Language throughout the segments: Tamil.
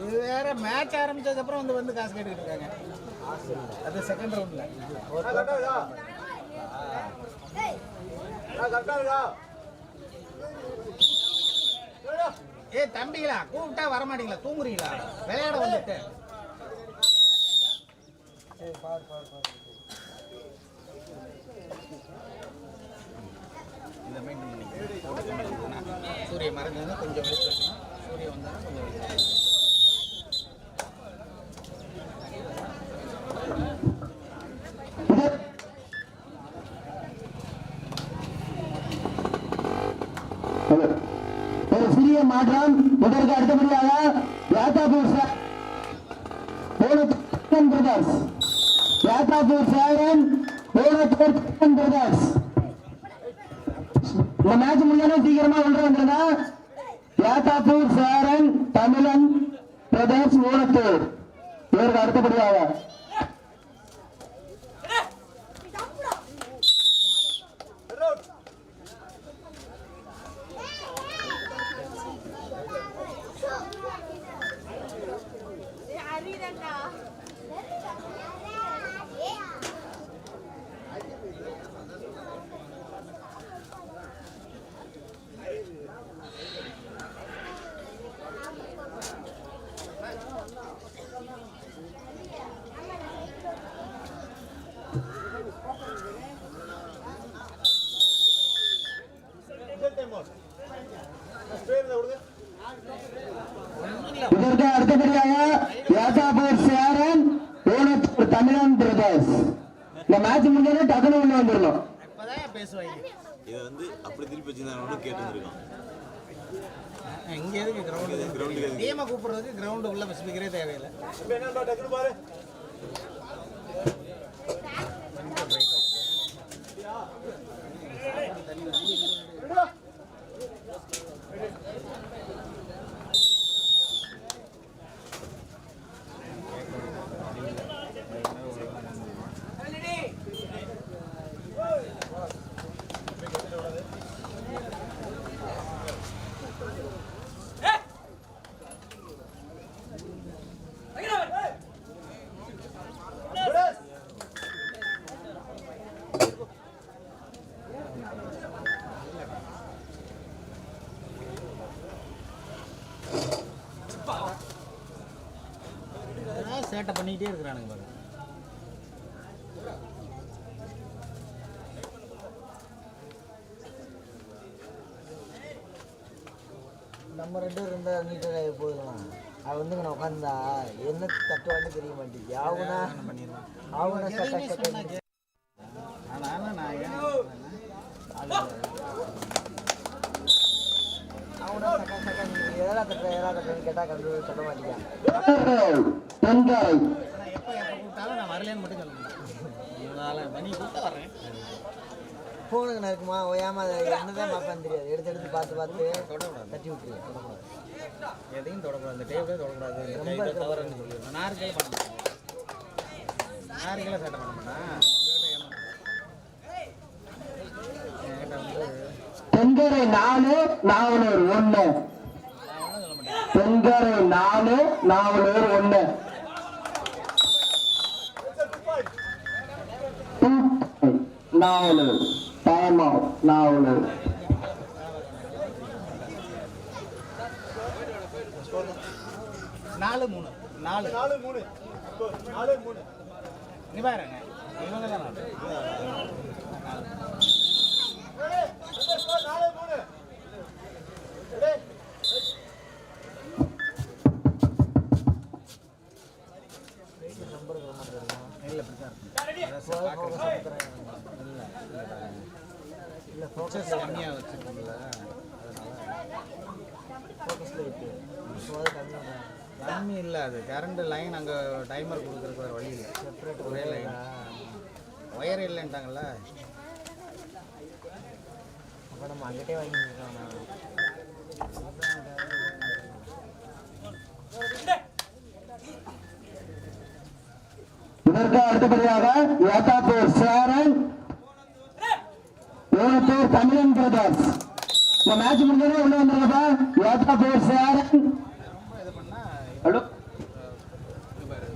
இது வேற மேட்ச் ஆரம்பிச்சதுக்கப்புறம் வந்து வந்து காசு கேட்டுக்கிட்டு இருக்காங்க. அது செகண்ட் ரவுண்ட்ல ஏ தம்பிகளா கூப்பிட்டா வர மாட்டீங்களா தூங்குறீங்களா? விளையாட வந்துட்டு. இந்த மெயின்டைன் பண்ணிக்கிறேன் சூரிய மறைஞ்சதுன்னா கொஞ்சம் வந்தாலும் கொஞ்சம் சிறிய மாற்றம் இதற்கு அடுத்தபடியாக யாத்தாபூர் சா- போனத்தூர் பிரதர்ஸ் சேரன் பிரதர்ஸ் இந்த மேட்ச் முடிஞ்சாலும் சீக்கிரமா கொண்டு வந்துருங்க யாத்தாபூர் சேரன் தமிழன் பிரதர்ஸ் ஓனத்தூர் இவருக்கு அடுத்தபடியாக இதற்கு அடுத்தபடியாக யாத்தாபூர் சேரன் ஓனத்தூர் தமிழன் பிரதர்ஸ் இந்த மேட்ச் முடிஞ்சாலும் டக்குனு உள்ள வந்துடணும் இதை வந்து அப்படி திருப்பி வச்சிருந்தாங்க கேட்டு வந்திருக்கான் இங்க எதுக்கு கிரவுண்டு கிரவுண்டுக்கு எதுக்கு? டீமை கூப்பிடுறதுக்கு கிரவுண்டு உள்ள ஸ்பீக்கரே தேவையில்லை. சேட்டை பண்ணிக்கிட்டே இருக்கிறானுங்க பாருங்க நம்ம ரெண்டு பேரும் இருந்தா நீட்டாக போயிடலாம் அவன் வந்து நான் உட்காந்தா என்ன தட்டுவான்னு தெரிய மாட்டேங்குது. அவனா அவனா அவனா சக்கா சக்கா நீ எதா தட்டுற எதா தட்டுறன்னு கேட்டா கண்டு சொல்ல மாட்டேங்கிறான் தென்காய் நான் ஃபோனுக்கு இருக்குமா ஓயாம அதை என்னதான் பார்ப்பேன் தெரியாது எடுத்து எடுத்து பார்த்து பார்த்து தொடக்கூடாது தட்டி விட்டுருவேன் தொடக்கூடாது. எதையும் தொடக்கூடாது அந்த டேபிளே தொடக்கூடாது ரொம்ப தவறுன்னு சொல்லிடுவேன் நான் இருக்கே பண்ண மாட்டேன் நான் இருக்கல சேட்டை பண்ண மாட்டேன் என்கிட்ட நாலு நாவலூர் ஒன்று நான் நாலு நாவலூர் ஒன்று நாவலூர் டைம் அவுட் நாவலூர் நாலு மூணு. நாலு. நாலு மூணு. நாலு மூணு. இவங்க தான் நாலு நாலு இல்லை இல்லை ஃபோக்கஸ் கம்மியாக வச்சுருக்கோம்ல ஃபோக்கஸில் இருக்கு ஸோ அது கம்மி பண்ணுறேன் கம்மி இல்லை அது கரண்ட் லைன் அங்கே டைமர் கொடுக்குறதுக்கு வேறு வழி இல்லை. செப்பரேட் ஒரே லைன் ஒயர் இல்லைன்ட்டாங்கல்ல? அப்போ நம்ம அங்கிட்டே வாங்கிக்கலாம் இதற்கு அடுத்தபடியாக ஏத்தாப்பூர் சேரன் ஓனத்தூர் தமிழன் பிரதர்ஸ் இந்த மேட்ச் முடிஞ்சதே உள்ள வந்துருங்கப்பா. ஏத்தாப்பூர் சேரன் ஹலோ இங்க பாரு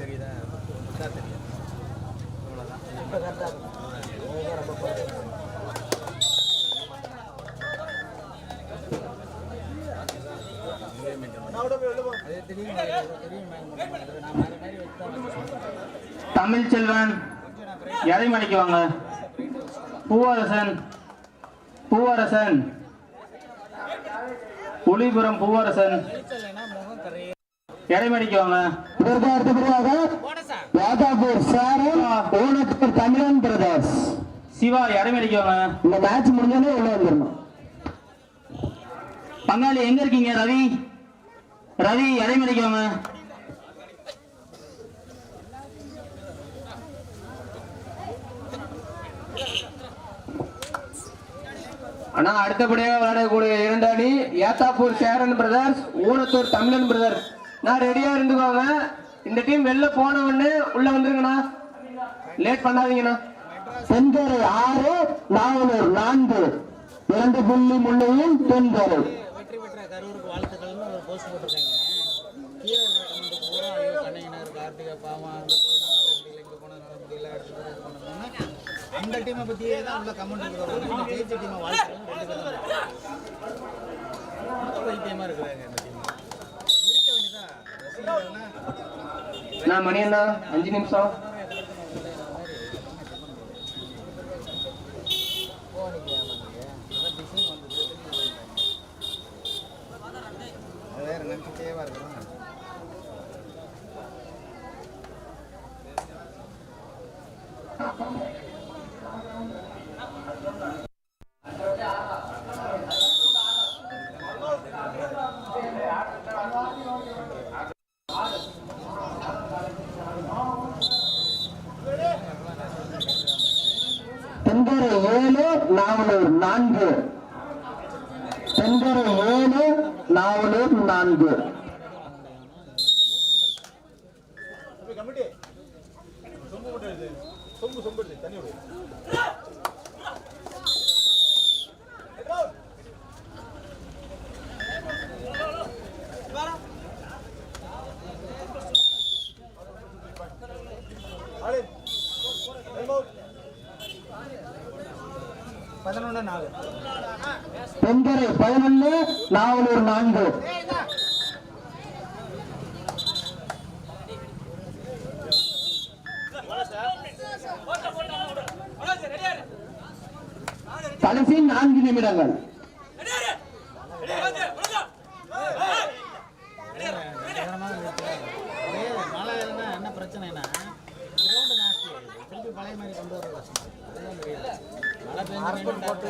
தெரியுதா இதா தெரியும் இவ்வளோதான் இப்போ கரெக்டாக இருக்கும் அதுதான் ரொம்ப குறைவு. அது தெரியும் தெரியும் நான் வேறு மாதிரி வச்சு தான் வச்சிருக்கேன். தமிழ் செல்வன் இடைமணிக்கு வாங்க? பூவரசன் பூவரசன். புலிபுரம் பூவரசன். இடைமணிக்கு வாங்க? இதற்கு அடுத்தபடியாக ஓனத்தூர் தமிழன் பிரதர்ஸ் சிவா இடைமணிக்கு வாங்க? இந்த மேட்ச் முடிஞ்சோடனே உள்ள வந்துடணும். பங்காளி எங்க இருக்கீங்க ரவி? ரவி இடைமணிக்கு வாங்க? ஆனா அடுத்தபடியாக விளையாடக்கூடிய இரண்டு அணி ஏத்தாப்பூர் சேரன் பிரதர்ஸ் ஊனத்தூர் தமிழன் பிரதர்ஸ். நான் ரெடியா இருந்துக்கோங்க இந்த டீம் வெளில போன உடனே உள்ள வந்துருங்கண்ணா. லேட் பண்ணாதீங்கண்ணா. தென்கரை ஆறு நாவலூர் நான்கு. இரண்டு புள்ளி முன்னையும் தென்கரை வெற்றி பெற்ற கரூருக்கு வாழ்த்துக்கள்னு ஒரு போஸ்ட் போட்டிருக்காங்க. கீழே இருக்கிற கமெண்ட் பூரா ஐயோ கண்ணையினர் கார்த்திகா பாமா அந்த டீமை பத்தியே தான் உள்ள கமெண்ட் இருக்கிறவங்க ஜெயிச்ச டீமை வாழ்த்துக்கள்னு பைத்தியமா இருக்கிறாங்க இந்த டீம் இருக்க வேண்டியதா? நான் மணி அண்ணா அஞ்சு நிமிஷம் அது வேற நம்பிக்கையவா இருக்கிறோம் தென்கரை ஏழு நாவலூர் நான்கு. தென்கரை ஏழு நாவலூர் நான்கு. பதினொன்று நாலு தென்கரை பதினொன்னு நாவலூர் நான்கு. கடைசி நான்கு நிமிடங்கள் கவனமாக இருக்கு. ஒரே மழை இல்லைன்னா என்ன பிரச்சனைனா கிரவுண்டு நாஸ்தி ஆயிடுது. திருப்பி பழைய மாதிரி கொண்டு மழை பெஞ்சு போட்டு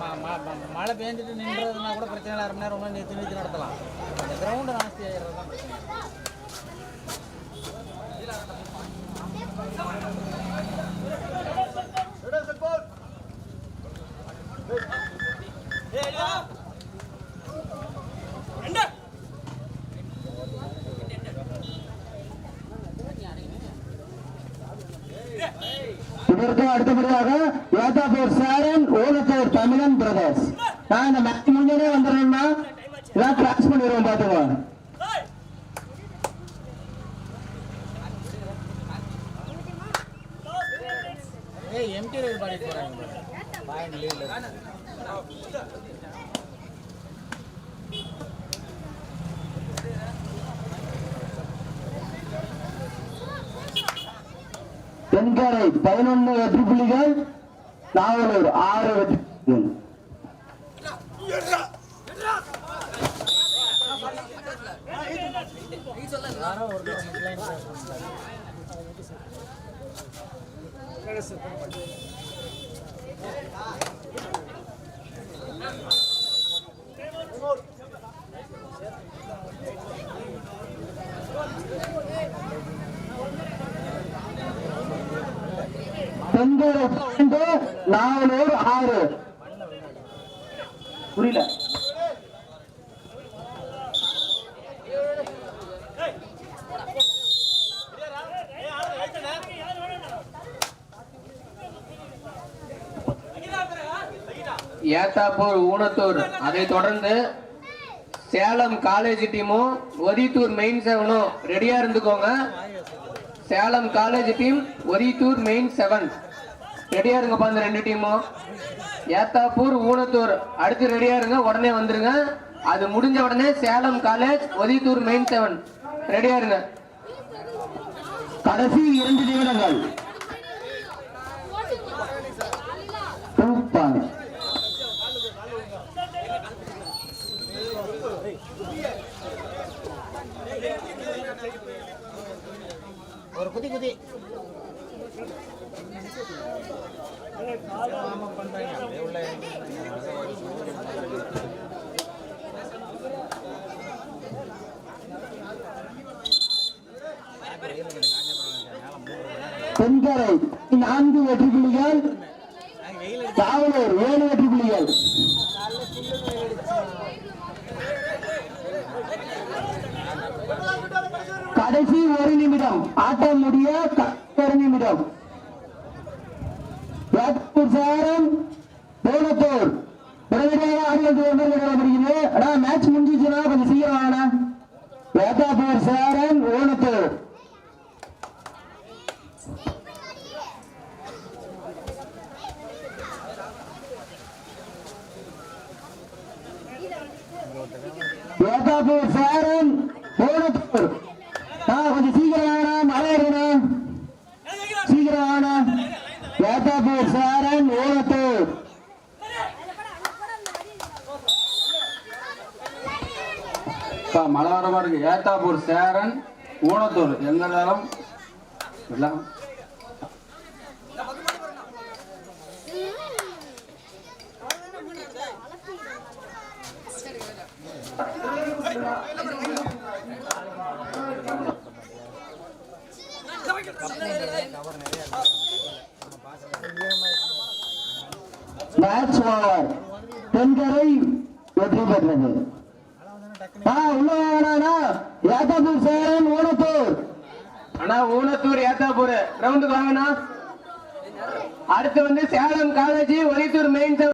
ம- ம- ம- மழை பெஞ்சிட்டு நின்றதுனா கூட பிரச்சனை இல்லை. அரை மணி நேரம் ஒன்று நிறுத்தி நிறுத்தி நடத்தலாம். இந்த கிரவுண்டு நாஸ்தி ஆகிறது தான் பிரச்சனை. இதற்கு அடுத்தபடியாக ஏத்தாப்பூர் சேரன் ஓலத்தூர் தமிழன் பிரதர்ஸ் நான் இந்த மேட்ச் முடிஞ்சோடனே வந்துடுறேன்னா இதான் கிராஸ் பண்ணிடுவோம் பாத்துக்கோ ஏய் எம்டி ரைடு பாடிட்டு போகிறாங்க தென்கரை பதினொன்னு வெற்றி புள்ளிகள் நாவலூர் ஆறு வெற்றி புள்ளிகள் you. ஒன்பது பாயிண்ட் நாலு ஆறு. புரியல? ஏத்தாப்பூர் ஊனத்தூர். அதை தொடர்ந்து சேலம் காலேஜ் டீமும் ஒதித்தூர் மெயின் செவனும் ரெடியா இருந்துக்கோங்க. Salem college team Odhithur main seven ரெடியா இருங்கப்பா இந்த ரெண்டு டீமும் ஏத்தாப்பூர் ஊனத்தூர். அடுத்து ரெடியா இருங்க உடனே வந்துருங்க. அது முடிஞ்ச உடனே Salem college Odhithur main seven ரெடியா இருங்க. கடைசி இரண்டு நிமிடங்கள். தென்கரை நான்கு வெற்றி புள்ளிகள் தாவலூர் ஏழு வெற்றி புள்ளிகள் கடைசி ஒரு நிமிடம் ஆட்டம் முடிய ஒரு நிமிடம். சாரம் சேரம் கோலத்தூர் உடனடியாக ஆடியது வந்து நிலவரப்படுகிறது ஆனால் மேட்ச் முடிஞ்சிச்சுன்னா கொஞ்சம் சீக்கிரம் வாங்கண்ணா வேத்தாப்பூர் சேரன் ஓனத்தூர் வேத்தாப்பூர் சேரன் ஓனத்தூர் ஆ கொஞ்சம் சீக்கிரம் வாங்கண்ணா மழை இருக்கணும் சீக்கிரம் வாங்கண்ணா வேத்தாப்பூர் சேரன் ஓனத்தூர் இப்போ மழை வர மாதிரி ஏத்தாப்பூர் சேரன் ஊனத்தூர். எங்க இருந்தாலும் எல்லாம் மேட்ச் ஓவர் தென்கரை வெற்றி ஏத்தாப்பூர் சேரன் ஓனத்தூர் அண்ணா ஊனத்தூர் ஏத்தாப்பூர் கிரவுண்டுக்கு வாங்கண்ணா. அடுத்து வந்து சேலம் காலேஜ் ஒலித்தூர் மெயின்